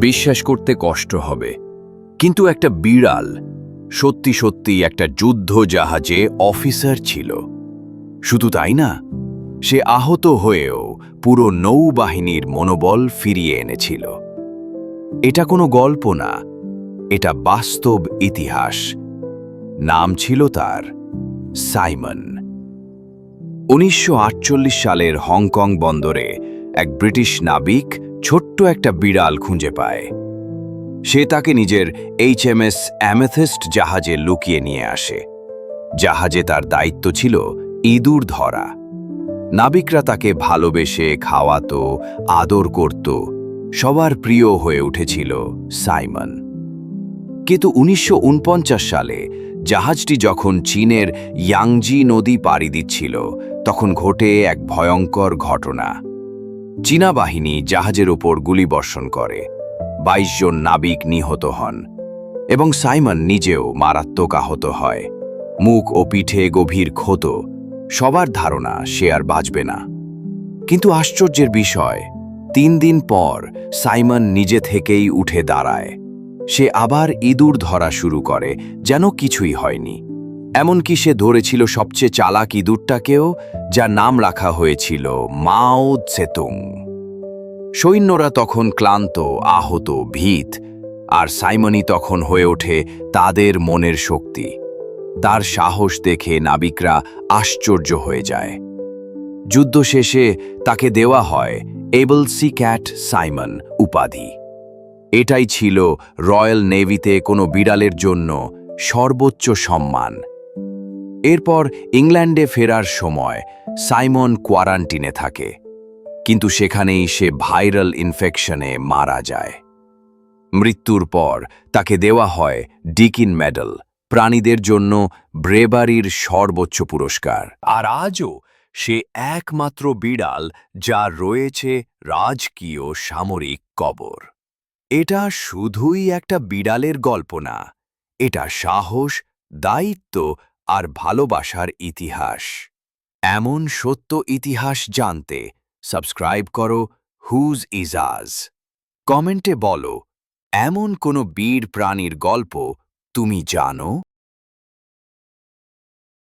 বিশ্বাস করতে কষ্ট হবে। কিন্তু একটা বিড়াল সত্যি সত্যি একটা যুদ্ধ জাহাজে অফিসার ছিল। শুধু তাই না, সে আহত হয়েও পুরো নৌবাহিনীর মনোবল ফিরিয়ে এনেছিল। এটা কোনো গল্প না, এটা বাস্তব ইতিহাস। নাম ছিল তার সাইমন। উনিশশো আটচল্লিশ সালের হংকং বন্দরে এক ব্রিটিশ নাবিক ছোট্ট একটা বিড়াল খুঁজে পায়। সে তাকে নিজের এইচএমএস অ্যামেথেস্ট জাহাজে লুকিয়ে নিয়ে আসে। জাহাজে তার দায়িত্ব ছিল ইঁদুর ধরা। নাবিকরা তাকে ভালোবেসে খাওয়াতো, আদর করত, সবার প্রিয় হয়ে উঠেছিল সাইমন। কিন্তু উনিশশো উনপঞ্চাশ সালে জাহাজটি যখন চীনের ইয়াংজি নদী পাড়ি দিচ্ছিল, তখন ঘটে এক ভয়ঙ্কর ঘটনা। চীনা বাহিনী জাহাজের ওপর গুলিবর্ষণ করে। ২২ জন নাবিক নিহত হন এবং সাইমন নিজেও মারাত্মক আহত হয়। মুখ ও পিঠে গভীর ক্ষত, সবার ধারণা সে আর বাঁচবে না। কিন্তু আশ্চর্যের বিষয়, তিন দিন পর সাইমন নিজে থেকেই উঠে দাঁড়ায়। সে আবার ইঁদুর ধরা শুরু করে, যেন কিছুই হয়নি। এমনকি সে ধরেছিল সবচেয়ে চালাক ইঁদুরটাকেও যা নাম রাখা হয়েছিল মাও সেতুং সৈন্যরা তখন ক্লান্ত, আহত, ভীত, আর সাইমনি তখন হয়ে ওঠে তাদের মনের শক্তি। তার সাহস দেখে নাবিকরা আশ্চর্য হয়ে যায়। যুদ্ধ শেষে তাকে দেওয়া হয় এবল সি ক্যাট সাইমন উপাধি। এটাই ছিল রয়্যাল নেভিতে কোনো বিড়ালের জন্য সর্বোচ্চ সম্মান। এরপর ইংল্যান্ডে ফেরার সময় সাইমন কোয়ারান্টিনে থাকে, কিন্তু সেখানেই সে ভাইরাল ইনফেকশনে মারা যায়। মৃত্যুর পর তাকে দেওয়া হয় ডিকিন মেডেল, প্রাণীদের জন্য ব্রেবারির সর্বোচ্চ পুরস্কার। আর আজও সে একমাত্র বিড়াল যা রয়েছে রাজকীয় সামরিক কবর। এটা শুধুই একটা বিড়ালের গল্প না, এটা সাহস, দায়িত্ব আর ভালোবাসার ইতিহাস। এমন সত্য ইতিহাস জানতে সাবস্ক্রাইব করো হুজ ইজাজ কমেন্টে বলো, এমন কোনো বীর প্রাণীর গল্প তুমি জানো?